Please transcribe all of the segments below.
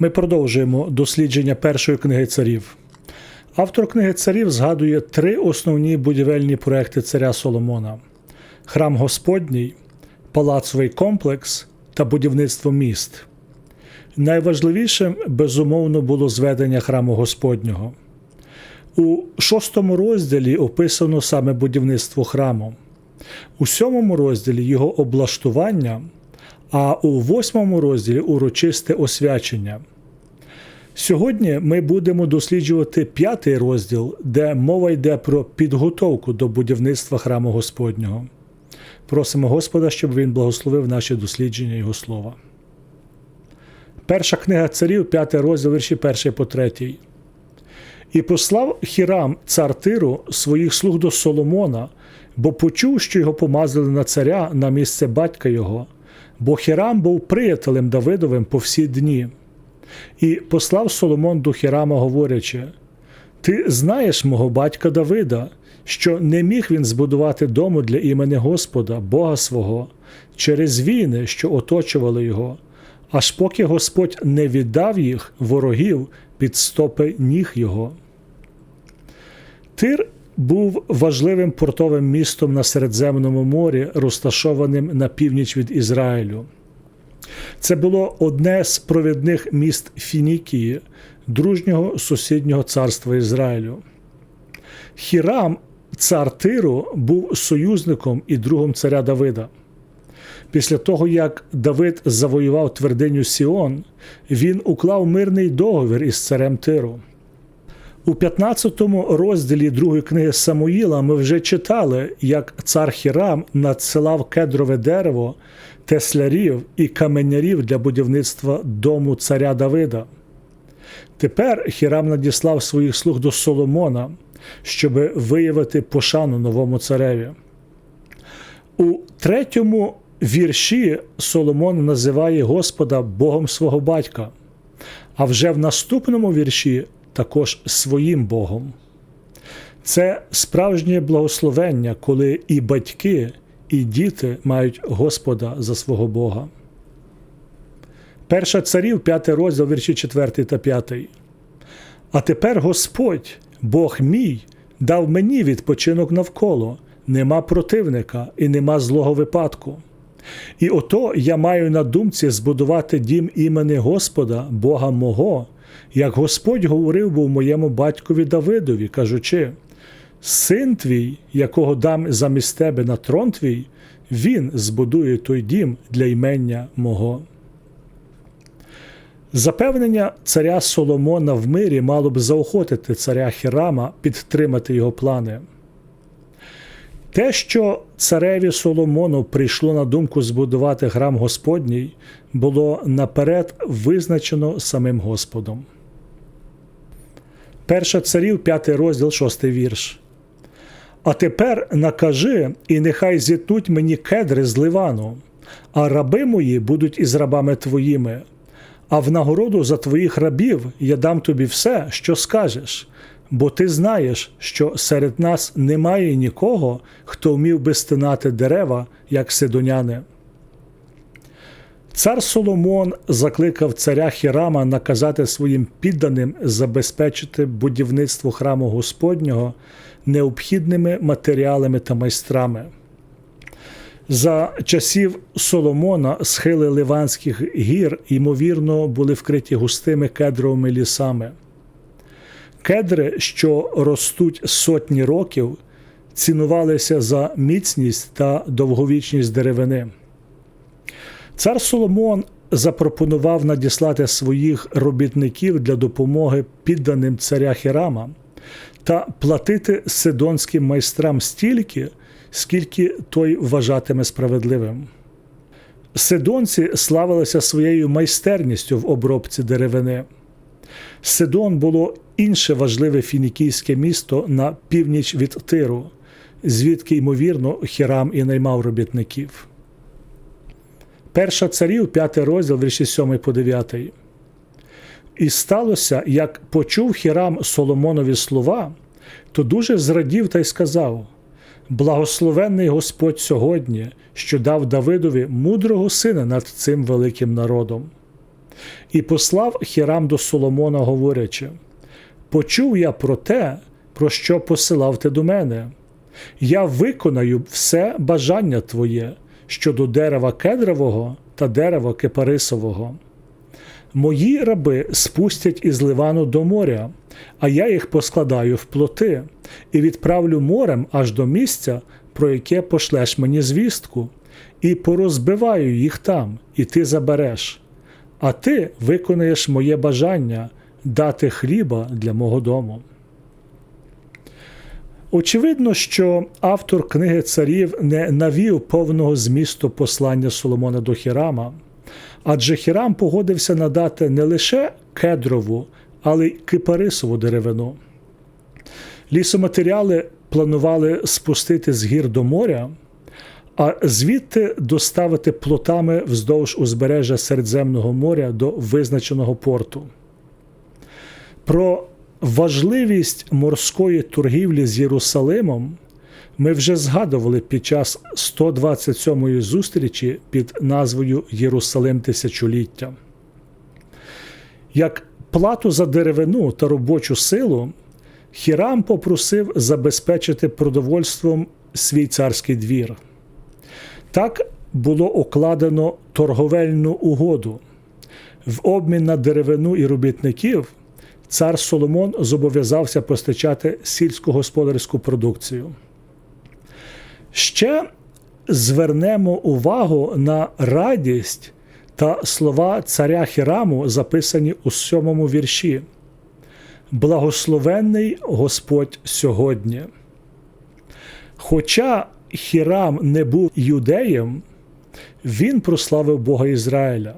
Ми продовжуємо дослідження першої книги царів. Автор книги царів згадує три основні будівельні проекти царя Соломона: храм Господній, палацовий комплекс та будівництво міст. Найважливішим, безумовно, було зведення храму Господнього. У шостому розділі описано саме будівництво храму, у сьомому розділі його облаштування, а у восьмому розділі урочисте освячення. Сьогодні ми будемо досліджувати п'ятий розділ, де мова йде про підготовку до будівництва храму Господнього. Просимо Господа, щоб він благословив наші дослідження Його слова. Перша книга царів, п'ятий розділ, вірші перший по третій. І послав Хірам, цар Тиру, своїх слуг до Соломона, бо почув, що його помазали на царя на місце батька його, бо Хірам був приятелем Давидовим по всі дні. І послав Соломон до Хірама, говорячи: Ти знаєш мого батька Давида, що не міг він збудувати дому для імені Господа, Бога свого, через війни, що оточували його, аж поки Господь не віддав їх ворогів під стопи ніг його. Тир був важливим портовим містом на Середземному морі, розташованим на північ від Ізраїлю. Це було одне з провідних міст Фінікії, дружнього сусіднього царства Ізраїлю. Хірам, цар Тиру, був союзником і другом царя Давида. Після того, як Давид завоював твердиню Сіон, він уклав мирний договір із царем Тиру. У 15 розділі другої книги Самуїла ми вже читали, як цар Хірам надсилав кедрове дерево, теслярів і каменярів для будівництва дому царя Давида. Тепер Хірам надіслав своїх слуг до Соломона, щоб виявити пошану новому цареві. У третьому вірші Соломон називає Господа Богом свого батька, а вже в наступному вірші також своїм Богом. Це справжнє благословення, коли і батьки, і діти мають Господа за свого Бога. Перша царів, п'ятий розділ, вірші 4 та 5. А тепер Господь, Бог мій, дав мені відпочинок навколо, нема противника і нема злого випадку. І ото я маю на думці збудувати дім імени Господа, Бога мого, як Господь говорив був моєму батькові Давидові, кажучи: Син твій, якого дам замість тебе на трон твій, він збудує той дім для імення мого. Запевнення царя Соломона в мирі мало б заохотити царя Хірама підтримати його плани. Те, що цареві Соломону прийшло на думку збудувати храм Господній, було наперед визначено самим Господом. Перша царів, п'ятий розділ, шостий вірш. А тепер накажи, і нехай зітнуть мені кедри з Ливану, а раби мої будуть із рабами твоїми. А в нагороду за твоїх рабів я дам тобі все, що скажеш, бо ти знаєш, що серед нас немає нікого, хто вмів би стинати дерева, як сидоняни. Цар Соломон закликав царя Хірама наказати своїм підданим забезпечити будівництво храму Господнього необхідними матеріалами та майстрами. За часів Соломона схили Ливанських гір, ймовірно, були вкриті густими кедровими лісами. Кедри, що ростуть сотні років, цінувалися за міцність та довговічність деревини. Цар Соломон запропонував надіслати своїх робітників для допомоги підданим царя Хірама та платити сидонським майстрам стільки, скільки той вважатиме справедливим. Сидонці славилися своєю майстерністю в обробці деревини. Сидон було інше важливе фінікійське місто на північ від Тиру, звідки, ймовірно, Хірам і наймав робітників. Перша царів, п'ятий розділ, вірші 7 по 9. І сталося, як почув Хірам Соломонові слова, то дуже зрадів та й сказав: Благословенний Господь сьогодні, що дав Давидові мудрого сина над цим великим народом. і послав Хірам до Соломона, говорячи: Почув я про те, про що посилав ти до мене. Я виконаю все бажання твоє щодо дерева кедрового та дерева кипарисового. Мої раби спустять із Ливану до моря, а я їх поскладаю в плоти і відправлю морем аж до місця, про яке пошлеш мені звістку, і порозбиваю їх там, і ти забереш. А ти виконаєш моє бажання дати хліба для мого дому. Очевидно, що автор книги царів не навів повного змісту послання Соломона до Хірама, адже Хірам погодився надати не лише кедрову, але й кипарисову деревину. Лісоматеріали планували спустити з гір до моря, а звідти доставити плотами вздовж узбережжя Середземного моря до визначеного порту. Про важливість морської торгівлі з Єрусалимом ми вже згадували під час 127-ї зустрічі під назвою Єрусалим Тисячоліття. Як плату за деревину та робочу силу, Хірам попросив забезпечити продовольством свій царський двір. Так було укладено торговельну угоду. В обмін на деревину і робітників цар Соломон зобов'язався постачати сільськогосподарську продукцію. Ще звернемо увагу на радість та слова царя Хіраму, записані у сьомому вірші. Благословенний Господь сьогодні. Хоча Хірам не був юдеєм, він прославив Бога Ізраїля.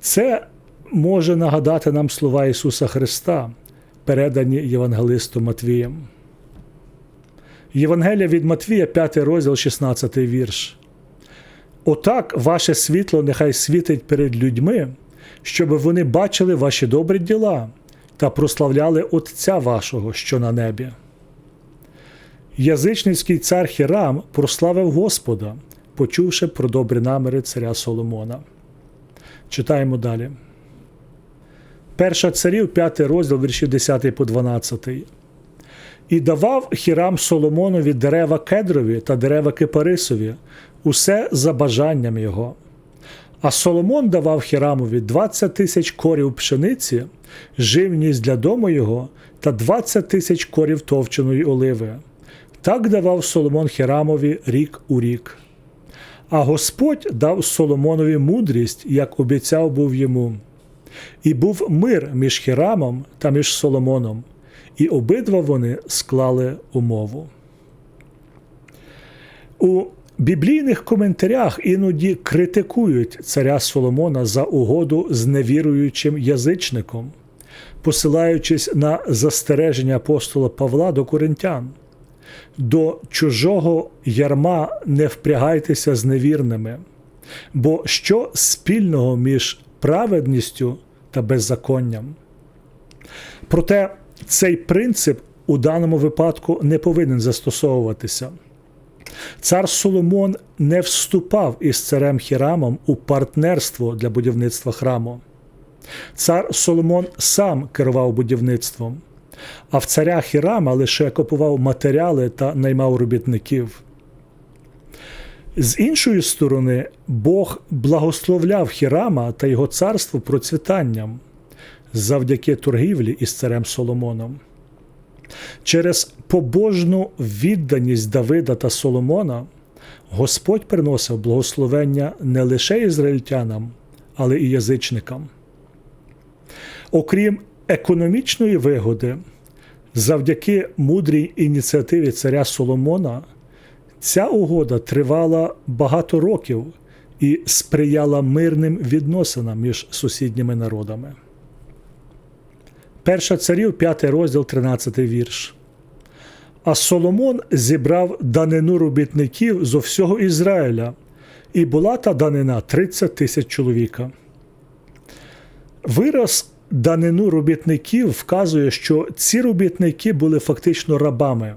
Це може нагадати нам слова Ісуса Христа, передані Євангелистом Матвієм. Євангелія від Матвія, 5 розділ, 16 вірш. Отак ваше світло нехай світить перед людьми, щоб вони бачили ваші добрі діла та прославляли Отця вашого, що на небі. Язичницький цар Хірам прославив Господа, почувши про добрі наміри царя Соломона. Читаємо далі. Перша царів, 5 розділ, вірші 10 по 12. І давав Хірам Соломонові дерева кедрові та дерева кипарисові, усе за бажанням його. А Соломон давав Хірамові 20 тисяч корів пшениці, живність для дому його та 20 тисяч корів товченої оливи. Так давав Соломон Хірамові рік у рік. А Господь дав Соломонові мудрість, як обіцяв був йому. І був мир між Хірамом та між Соломоном, і обидва вони склали умову. У біблійних коментарях іноді критикують царя Соломона за угоду з невіруючим язичником, посилаючись на застереження апостола Павла до коринтян. До чужого ярма не впрягайтеся з невірними, бо що спільного між праведністю та беззаконням? Проте цей принцип у даному випадку не повинен застосовуватися. Цар Соломон не вступав із царем Хірамом у партнерство для будівництва храму. Цар Соломон сам керував будівництвом, а в царя Хірама лише купував матеріали та наймав робітників. З іншої сторони, Бог благословляв Хірама та його царство процвітанням завдяки торгівлі із царем Соломоном. Через побожну відданість Давида та Соломона Господь приносив благословення не лише ізраїльтянам, але і язичникам. Окрім економічної вигоди, завдяки мудрій ініціативі царя Соломона, ця угода тривала багато років і сприяла мирним відносинам між сусідніми народами. Перша царів, 5 розділ, 13 вірш. А Соломон зібрав данину робітників зо всього Ізраїля, і була та данина 30 тисяч чоловіка. Вираз данину робітників вказує, що ці робітники були фактично рабами.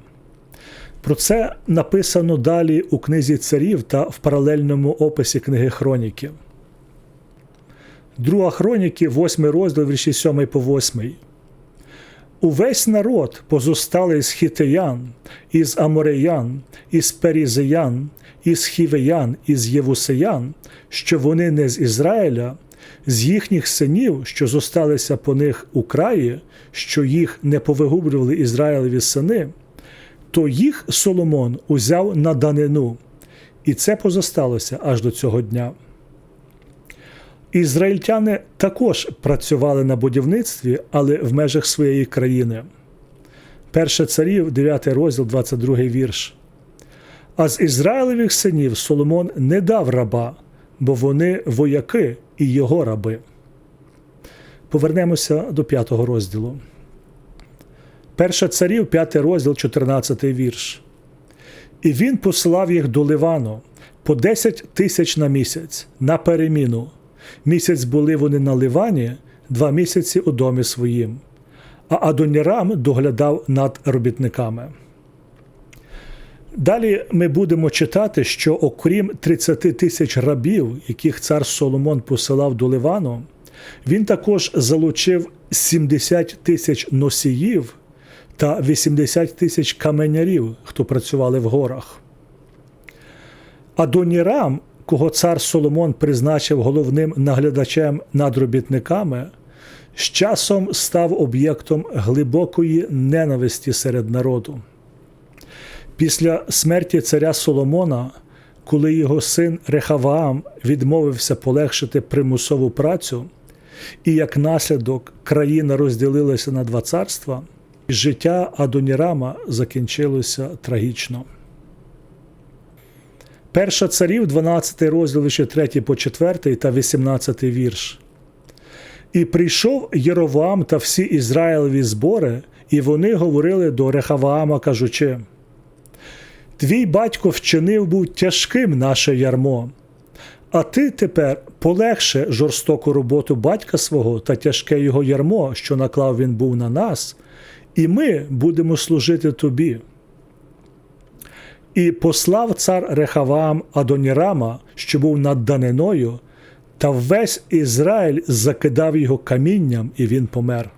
Про це написано далі у книзі царів та в паралельному описі книги Хроніків. Друга хроніки, 8 розділ, вірші 7 по 8. Увесь народ позосталий з хітеян, із амореян, із перізеян, із хівеян, із євусеян, що вони не з Ізраїля, з їхніх синів, що зосталися по них у краї, що їх не повигублювали Ізраїлеві сини, то їх Соломон узяв на данину, і це позосталося аж до цього дня. Ізраїльтяни також працювали на будівництві, але в межах своєї країни. Перше царів, 9 розділ, 22 вірш. А з Ізраїлевих синів Соломон не дав раба, бо вони вояки і його раби. Повернемося до п'ятого розділу. Перше царів, 5 розділ, 14 вірш. І він послав їх до Ливану по 10 тисяч на місяць на переміну. Місяць були вони на Ливані, два місяці у домі своїм, а Адонірам доглядав над робітниками. Далі ми будемо читати, що окрім 30 тисяч рабів, яких цар Соломон посилав до Ливану, він також залучив 70 тисяч носіїв та 80 тисяч каменярів, хто працювали в горах. Адонірам кого цар Соломон призначив головним наглядачем над робітниками, з часом став об'єктом глибокої ненависті серед народу. Після смерті царя Соломона, коли його син Рехаваам відмовився полегшити примусову працю, і як наслідок країна розділилася на два царства, життя Адонірама закінчилося трагічно. Перша царів, 12 розділ, ще 3 по 4 та 18 вірш. І прийшов Єровам та всі Ізраїлеві збори, і вони говорили до Рехаваама, кажучи: Твій батько вчинив був тяжким наше ярмо, а ти тепер полегше жорстоку роботу батька свого та тяжке його ярмо, що наклав він був на нас, і ми будемо служити тобі. І послав цар Рехаваам Адонірама, що був над даниною, та весь Ізраїль закидав його камінням, і він помер.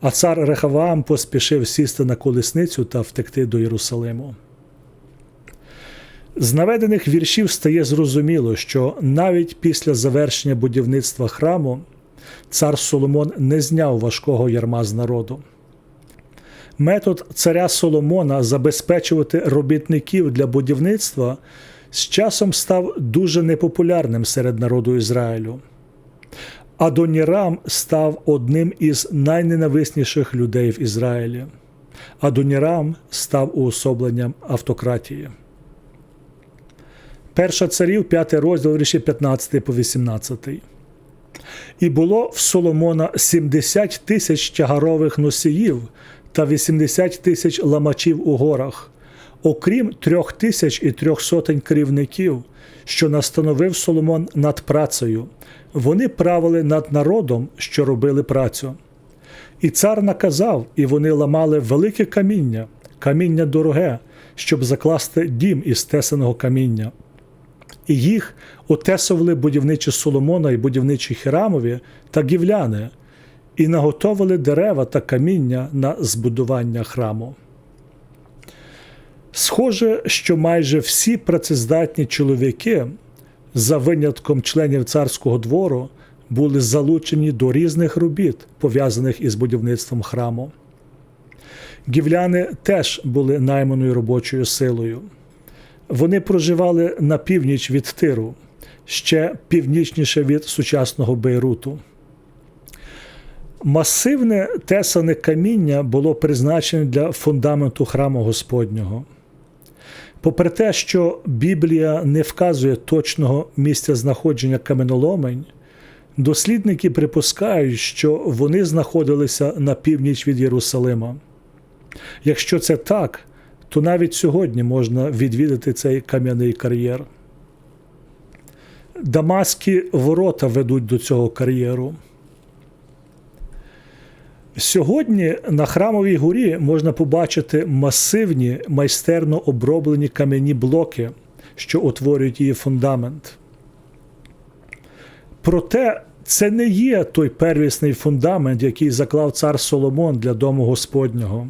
А цар Рехаваам поспішив сісти на колесницю та втекти до Єрусалиму. З наведених віршів стає зрозуміло, що навіть після завершення будівництва храму цар Соломон не зняв важкого ярма з народу. Метод царя Соломона забезпечувати робітників для будівництва з часом став дуже непопулярним серед народу Ізраїлю. Адонірам став одним із найненависніших людей в Ізраїлі. Адонірам став уособленням автократії. Перша царів, 5 розділ ріші 15 по 18. І було в Соломона 70 тисяч тягарових носіїв та 80 тисяч ламачів у горах, окрім трьох тисяч і трьох сотень керівників, що настановив Соломон над працею. Вони правили над народом, що робили працю. І цар наказав, і вони ламали велике каміння, каміння дороге, щоб закласти дім із тесаного каміння. І їх отесували будівничі Соломона і будівничі Хірамові та гівляни і наготовили дерева та каміння на збудування храму. Схоже, що майже всі працездатні чоловіки, за винятком членів царського двору, були залучені до різних робіт, пов'язаних із будівництвом храму. Гівляни теж були найманою робочою силою. Вони проживали на північ від Тиру, ще північніше від сучасного Бейруту. Масивне тесане каміння було призначене для фундаменту храму Господнього. Попри те, що Біблія не вказує точного місця знаходження каменоломень, дослідники припускають, що вони знаходилися на північ від Єрусалима. Якщо це так, то навіть сьогодні можна відвідати цей кам'яний кар'єр. Дамаські ворота ведуть до цього кар'єру. Сьогодні на храмовій горі можна побачити масивні майстерно оброблені кам'яні блоки, що утворюють її фундамент. Проте Це не є той первісний фундамент, який заклав цар Соломон для дому Господнього.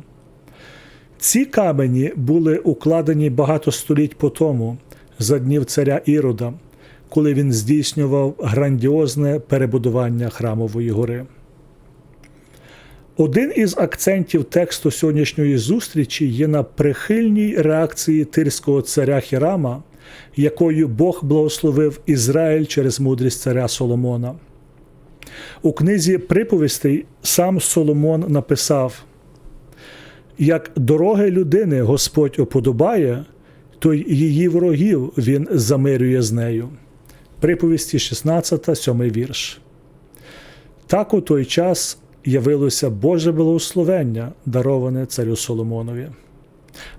Ці камені були укладені багато століть по тому, за днів царя Ірода, коли він здійснював грандіозне перебудування храмової гори. Один із акцентів тексту сьогоднішньої зустрічі є на прихильній реакції тирського царя Хірама, якою Бог благословив Ізраїль через мудрість царя Соломона. У книзі приповістей сам Соломон написав: як дороги людини Господь оподобає, то й її ворогів він замирює з нею. Приповісті 16, 7 вірш. Так у той час явилося Боже благословення, дароване царю Соломонові.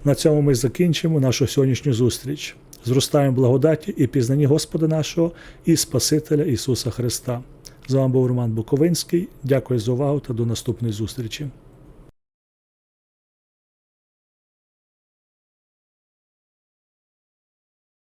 На цьому ми закінчимо нашу сьогоднішню зустріч. Зростаємо благодаті і пізнанні Господа нашого і Спасителя Ісуса Христа. З вами був Роман Буковинський. Дякую за увагу та до наступної зустрічі.